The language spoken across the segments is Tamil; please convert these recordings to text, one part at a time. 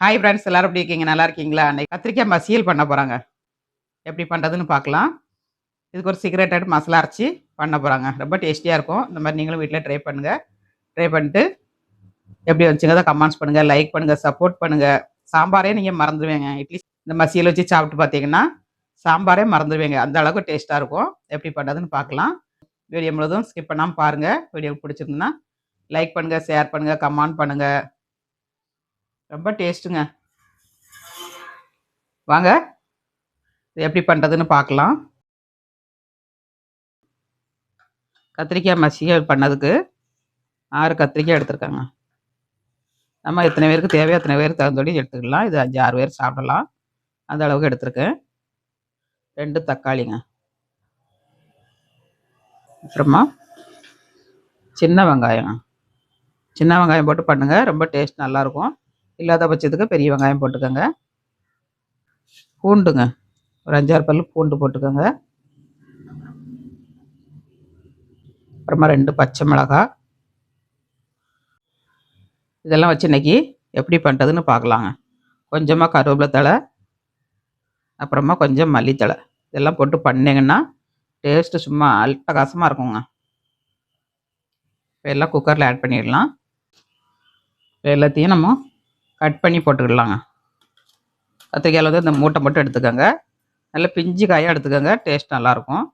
ஹாய் ஃப்ரெண்ட்ஸ் எல்லாரும் எப்படி இருக்கீங்க? நல்லா இருக்கீங்களா? அன்னைக்கு கத்திரிக்காய் மசியல் பண்ண போகிறாங்க எப்படி பண்ணுறதுன்னு பார்க்கலாம். இதுக்கு ஒரு சிகரெட் மசாலா அரைச்சி பண்ண போகிறாங்க ரொம்ப டேஸ்டியாக இருக்கும். இந்த மாதிரி நீங்களும் வீட்டில் ட்ரை பண்ணுங்கள் ட்ரை பண்ணிட்டு எப்படி வந்துச்சுங்க கமெண்ட்ஸ் பண்ணுங்கள் லைக் பண்ணுங்கள் சப்போர்ட் பண்ணுங்கள் சாம்பாரே நீங்கள் மறந்துடுவீங்க. இட்லி இந்த மசியல் வச்சு சாப்பிட்டு பார்த்தீங்கன்னா சாம்பாரே மறந்துடுவீங்க. அந்த அளவுக்கு டேஸ்ட்டாக இருக்கும். எப்படி பண்ணுறதுன்னு பார்க்கலாம். வீடியோ முழுதும் ஸ்கிப் பண்ணாமல் பாருங்கள் வீடியோ பிடிச்சிருந்துன்னா லைக் பண்ணுங்கள் ஷேர் பண்ணுங்கள் கமெண்ட் பண்ணுங்கள் ரொம்ப டேஸ்ட்டுங்க. வாங்க இது எப்படி பண்ணுறதுன்னு பார்க்கலாம். கத்திரிக்காய் மசியல் பண்ணதுக்கு ஆறு கத்திரிக்காய் எடுத்துருக்காங்க. நம்ம எத்தனை பேருக்கு தேவையோ அத்தனை பேருக்கு தகுந்தபடி எடுத்துக்கலாம். இது அஞ்சு ஆறு பேர் சாப்பிடலாம். அந்த அளவுக்கு எடுத்துருக்கேன். ரெண்டு தக்காளிங்க. அப்புறமா சின்ன வெங்காயம். சின்ன வெங்காயம் போட்டு பண்ணுங்கள் ரொம்ப டேஸ்ட் நல்லாயிருக்கும் இல்லாத பட்சத்துக்கு பெரிய வெங்காயம் போட்டுக்கோங்க. பூண்டுங்க. ஒரு அஞ்சாறு பல் பூண்டு போட்டுக்கோங்க. அப்புறமா ரெண்டு பச்சை மிளகாய் இதெல்லாம் வச்சு இன்னைக்கு எப்படி பண்ணுறதுன்னு பார்க்கலாங்க. கொஞ்சமாக கருவேப்பிலை தழை அப்புறமா கொஞ்சம் மல்லித்தழை. இதெல்லாம் போட்டு பண்ணிங்கன்னா டேஸ்ட்டு சும்மா அல்பகாசமாக இருக்குங்க. இப்போ எல்லாம் குக்கரில் ஆட் பண்ணிடலாம். எல்லாத்தையும் நம்ம கட் பண்ணி போட்டுக்கிடலாங்க கத்திரிக்காயில் வந்து இந்த மூட்டை மட்டும் எடுத்துக்கோங்க. நல்லா பிஞ்சு காயாக எடுத்துக்கோங்க. டேஸ்ட் நல்லாயிருக்கும்.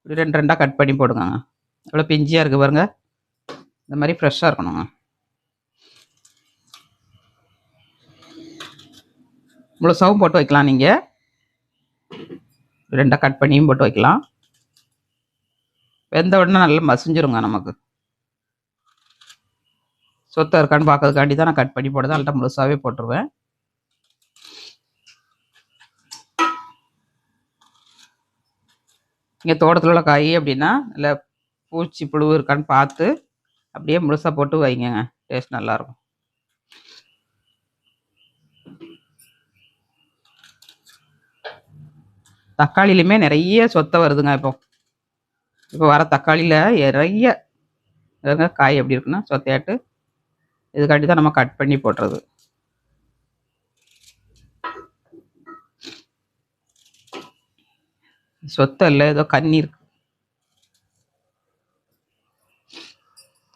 இப்படி ரெண்டு ரெண்டாக கட் பண்ணி போடுங்க எவ்வளோ பிஞ்சியாக இருக்குது பாருங்க. இந்த மாதிரி ஃப்ரெஷ்ஷாக இருக்கணுங்க. முழுசாவும் போட்டு வைக்கலாம் நீங்கள் ரெண்டாக கட் பண்ணியும் போட்டு வைக்கலாம். வெந்த உடனே நல்லா மசிஞ்சிருங்க நமக்கு. சொத்தை இருக்கான்னு பார்க்கறதுக்காண்டி தான் நான் கட் பண்ணி போடுறேன் அல்லட்டா முழுசாகவே போட்டுருவேன். இங்கே தோட்டத்தில் உள்ள காய் அப்படின்னா இல்லை பூச்சி புழு இருக்கான்னு பார்த்து அப்படியே முழுசாக போட்டு வைங்க டேஸ்ட் நல்லாயிருக்கும். தக்காளிலையுமே நிறைய சொத்தை வருதுங்க இப்போ. இப்போ வர தக்காளியில் நிறைய காய் எப்படி இருக்குன்னா சொத்தையாட்டு இதுக்காண்டி தான் நம்ம கட் பண்ணி போடுறது. சொத்து இல்லை ஏதோ கண்ணி இருக்கு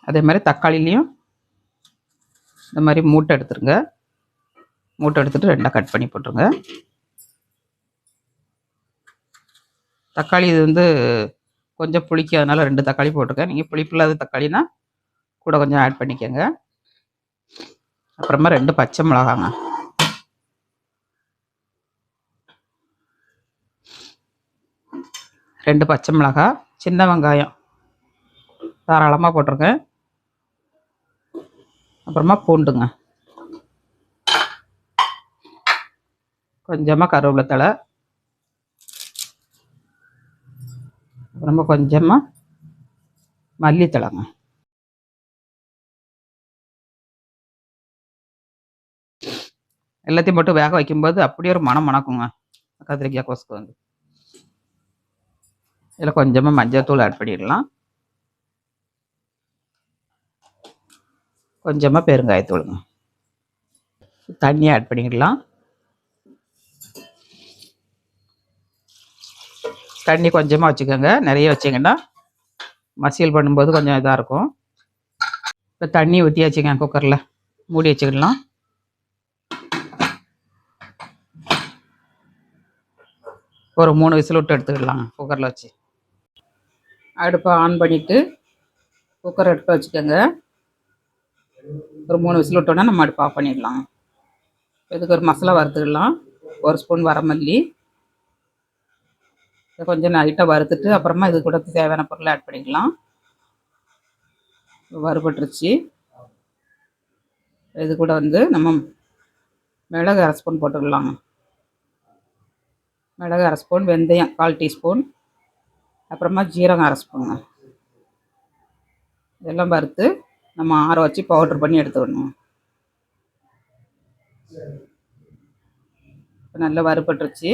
அதே மாதிரி தக்காளிலையும் இந்த மாதிரி மூட்டை எடுத்துருங்க. மூட்டை எடுத்துகிட்டு ரெண்டாக கட் பண்ணி போட்டுருங்க. தக்காளி இது வந்து கொஞ்சம் புளிக்காதனால ரெண்டு தக்காளி போட்டிருக்கேன். நீங்கள் புளிப்பு இல்லாத தக்காளினா கூட கொஞ்சம் ஆட் பண்ணிக்கோங்க. அப்புறமா ரெண்டு பச்சை மிளகாங்க. ரெண்டு பச்சை மிளகா சின்ன வெங்காயம். தாராளமாக போட்டிருங்க. அப்புறமா பூண்டுங்க. கொஞ்சமாக கருவேப்பிலை தழை. அப்புறமா கொஞ்சமாக மல்லித்தலைங்க எல்லாத்தையும் போட்டு வேக வைக்கும்போது அப்படியே ஒரு மனம் மணக்குங்க. கத்திரிக்காய் கொசுக்கு வந்து. இதில் கொஞ்சமாக மஞ்சள் தூள் ஆட் பண்ணிடலாம். கொஞ்சமாக பெருங்காயத்தூளுங்க. தண்ணி ஆட் பண்ணிடலாம். தண்ணி கொஞ்சமாக வச்சுக்கோங்க. நிறைய வச்சிங்கன்னா மசியல் பண்ணும்போது கொஞ்சம் இதாக இருக்கும். இப்போ தண்ணி ஊற்றியாச்சுங்க குக்கரில் மூடி வச்சுக்கிடலாம். ஒரு மூணு விசில் விட்டு எடுத்துக்கிடலாம் குக்கரில் வச்சு. அடுப்பை ஆன் பண்ணிவிட்டு குக்கர் எடுத்து வச்சுக்கோங்க. ஒரு மூணு விசில் விட்டோன்னா நம்ம அடுப்பு ஆஃப் பண்ணிடலாம். இதுக்கு ஒரு மசாலா வறுத்துக்கலாம். ஒரு ஸ்பூன் வரமல்லி. இதை கொஞ்சம் லைட்டாக வறுத்துட்டு அப்புறமா இது கூட தேவையான பொருளை ஆட் பண்ணிக்கலாம். வறுபட்டுருச்சு. இது கூட வந்து நம்ம மிளகு அரை ஸ்பூன் போட்டுக்கலாங்க மிளகு அரை ஸ்பூன் வெந்தயம் கால் டீஸ்பூன் அப்புறமா ஜீரகம் அரை ஸ்பூனுங்க இதெல்லாம் வறுத்து நம்ம ஆற வச்சு பவுட்ரு பண்ணி எடுத்துக்கணும் இப்போ நல்லா வறுபட்டுருச்சு.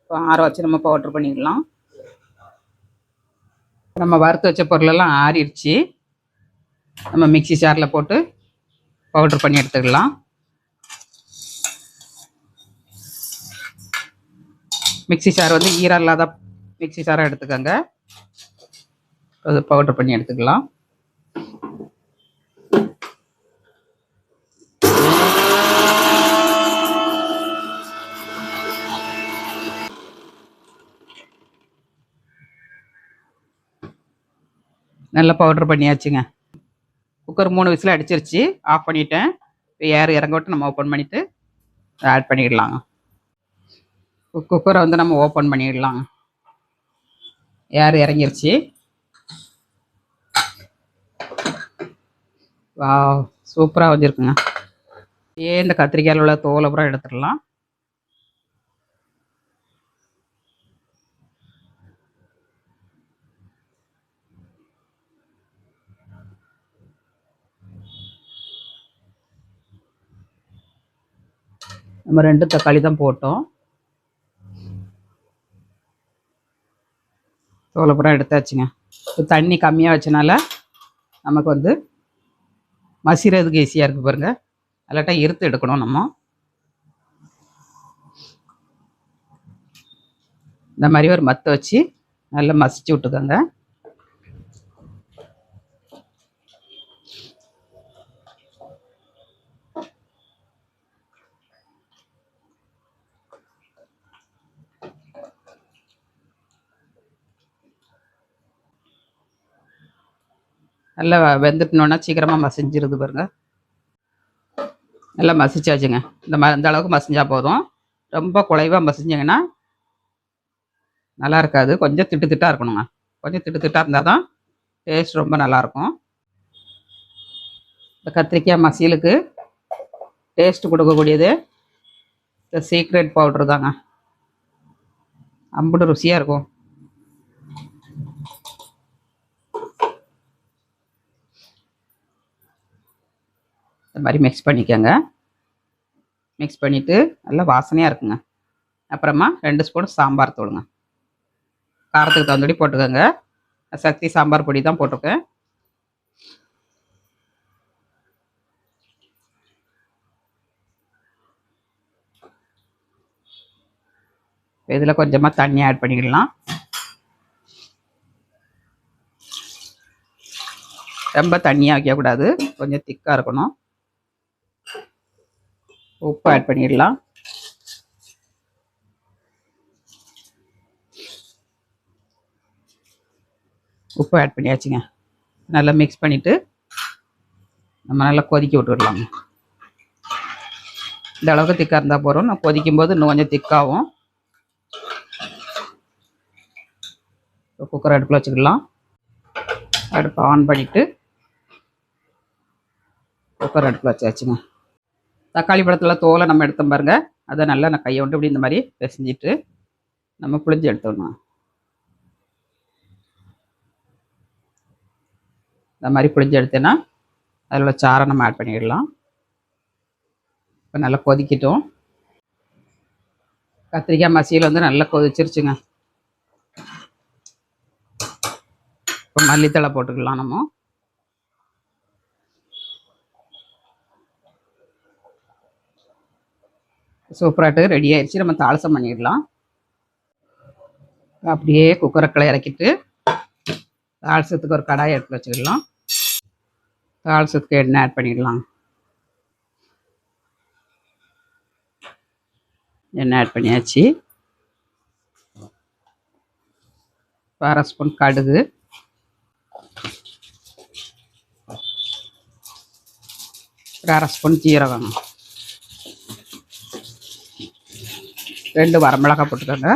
இப்போ ஆற வச்சு நம்ம பவுட்ரு பண்ணிக்கலாம். நம்ம வறுத்து வச்ச பொருளெல்லாம் ஆறிடுச்சு. நம்ம மிக்ஸி ஜாரில் போட்டு பவுட்ரு பண்ணி எடுத்துக்கலாம். மிக்ஸி சார் வந்து ஈரம் இல்லாத மிக்ஸி சாராக எடுத்துக்கோங்க. அது பவுடர் பண்ணி எடுத்துக்கலாம். நல்லா பவுட்ரு பண்ணியாச்சுங்க. குக்கர் மூணு விசில் அடிச்சிருச்சு. ஆஃப் பண்ணிட்டேன். இப்போ ஏர் இறங்க விட்டு நம்ம ஓப்பன் பண்ணிவிட்டு ஆட் பண்ணிடலாங்க. குக்கரை வந்து நம்ம ஓப்பன் பண்ணிடலாம். ஏர் இறங்கிருச்சு? வா சூப்பராக வந்திருக்குங்க. ஏன் இந்த கத்திரிக்காயில் உள்ள தோலை பூரா எடுத்துடலாம். நம்ம ரெண்டு தக்காளி தான் போட்டோம். தோலை பூரா எடுத்தாச்சுங்க. இப்போ தண்ணி கம்மியாக வச்சனால நமக்கு வந்து மசிறதுக்கு ஈஸியாக இருக்குது பாருங்கள் அல்லாட்டா இருத்து எடுக்கணும் நம்ம. இந்த மாதிரி ஒரு மத்தை வச்சு நல்லா மசிச்சு விட்டுக்கோங்க. நல்லா வெந்துட்டணுன்னா சீக்கிரமாக மசிஞ்சிருது பாருங்க. நல்லா மசிச்சாச்சுங்க. இந்த ம இந்த அளவுக்கு மசிஞ்சா போதும். ரொம்ப குலைவாக மசிஞ்சிங்கன்னா நல்லா இருக்காது. கொஞ்சம் திட்டு திட்டாக இருக்கணுங்க. கொஞ்சம் திட்டு திட்டாக இருந்தால் தான் டேஸ்ட் ரொம்ப நல்லாயிருக்கும் இந்த கத்திரிக்காய் மசியலுக்கு டேஸ்ட் கொடுக்கக்கூடியது. இந்த சீக்ரெட் பவுட்ரு தாங்க. அம்புட்டு ருசியாக இருக்கும். இந்த மாதிரி மிக்ஸ் பண்ணிக்கோங்க. மிக்ஸ் பண்ணிவிட்டு நல்லா வாசனையாக இருக்குங்க. அப்புறமா ரெண்டு ஸ்பூன் சாம்பார் தூளுங்க. காரத்துக்கு தகுந்தபடி போட்டுக்கோங்க. சக்தி சாம்பார் பொடி தான் போட்டிருக்கேன். இதில் கொஞ்சமாக தண்ணி ஆட் பண்ணிக்கலாம். ரொம்ப தண்ணியாக வைக்கக்கூடாது கொஞ்சம் திக்காக இருக்கணும். உப்பு ஆட் பண்ணிடலாம். உப்பு ஆட் பண்ணியாச்சுங்க. நல்லா மிக்ஸ் பண்ணிவிட்டு நம்ம நல்லா கொதிக்க விட்டுடலாங்க. இந்த அளவுக்கு திக்காக இருந்தால் போகிறோம் நான் கொதிக்கும் போது இன்னும் கொஞ்சம் திக்காகும் குக்கர் அடுப்பில் வச்சுக்கலாம் அடுப்பை ஆன் பண்ணிவிட்டு குக்கர் அடுப்பில் வச்சாச்சுங்க. தக்காளி பழத்தில் தோலை நம்ம எடுத்தோம் பாருங்க. அதை நல்லா நான் கையை விட்டு இப்படி இந்த மாதிரி பிசைஞ்சிட்டு நம்ம புளிஞ்சு எடுத்துடணும். இந்த மாதிரி புளிஞ்சு எடுத்தேன்னா அதில் உள்ள சாரை நம்ம ஆட் பண்ணிடலாம். இப்போ நல்லா கொதிக்கட்டும். கத்திரிக்காய் மசியல் வந்து நல்லா கொதிச்சிருச்சுங்க. இப்போ மல்லித்தழை போட்டுக்கலாம் நம்ம. சூப்பராகிட்டு ரெடி ஆயிடுச்சு நம்ம தாளசம் பண்ணிடலாம். அப்படியே குக்கரை இறக்கிட்டு தாளசத்துக்கு ஒரு கடாயை எடுத்து வச்சுக்கலாம் தாளசத்துக்கு எண்ணெய் ஆட் பண்ணிடலாம்? எண்ணெய் ஆட் பண்ணியாச்சு? அரை ஸ்பூன் கடுகு. ஒரு அரை ஸ்பூன் ஜீரகம். ரெண்டு வரமிளகாய் போட்டுக்கோங்க.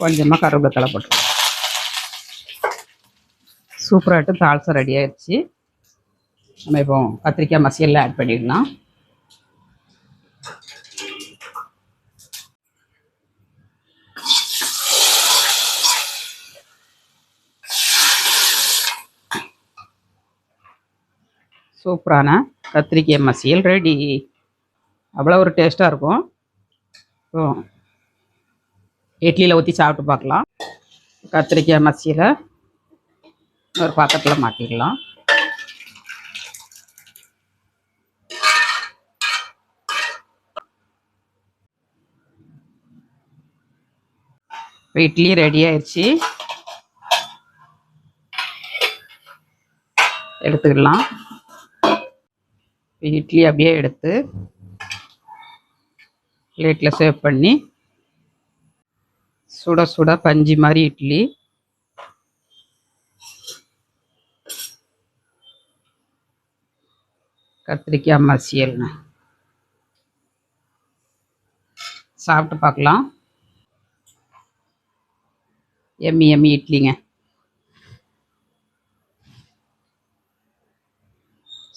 கொஞ்சமாக கருவேப்பிலை போட்டுக்கோங்க. சூப்பராகிட்டு தால்சா ரெடி ஆயிடுச்சு நம்ம இப்போ கத்திரிக்காய் மசியெல்லாம் ஆட் பண்ணிடலாம். சூப்பரான கத்திரிக்காய் மசியல் ரெடி அவ்வளோ ஒரு டேஸ்ட்டாக இருக்கும். ஸோ இட்லியில் ஊற்றி சாப்பிட்டு பார்க்கலாம். கத்திரிக்காய் மசியில் ஒரு பாத்திரத்தில் மாட்டிக்கலாம் இப்போ இட்லி ரெடி ஆயிடுச்சு எடுத்துக்கலாம். இட்லி அப்படியே எடுத்து பிளேட்டில் சேவ் பண்ணி சுட சுட பஞ்சு மாதிரி இட்லி. கத்திரிக்காய் மசியல்னு. சாப்பிட்டு பார்க்கலாம். எம்மி எம்மி இட்லிங்க.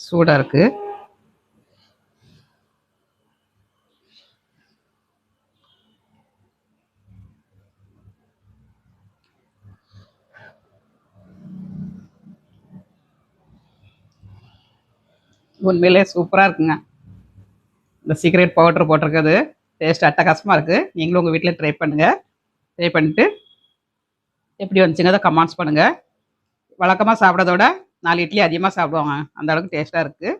சூடாக இருக்குது உண்மையிலே சூப்பராக இருக்குங்க. இந்த சீக்ரெட் பவுடர் போட்டிருக்கிறது. டேஸ்ட் அட்டகாசமாக இருக்குது நீங்களும் உங்கள் வீட்டில் ட்ரை பண்ணுங்கள் ட்ரை பண்ணிட்டு எப்படி வந்துச்சுங்க அதை கமெண்ட்ஸ் பண்ணுங்கள் வழக்கமாக சாப்பிட்றதோட விட நாலு இட்லி அதிகமாக சாப்பிடுவாங்க. அந்த அளவுக்கு டேஸ்ட்டாக இருக்குது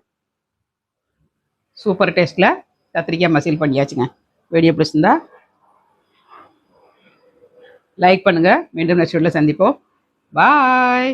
சூப்பர் டேஸ்ட்டில் கத்திரிக்காய் மசீல் பண்ணியாச்சுங்க. வீடியோ பிடிச்சிருந்தா லைக் பண்ணுங்கள் மீண்டும் நெக்ஸ்ட் வீட்டில் சந்திப்போம். பாய்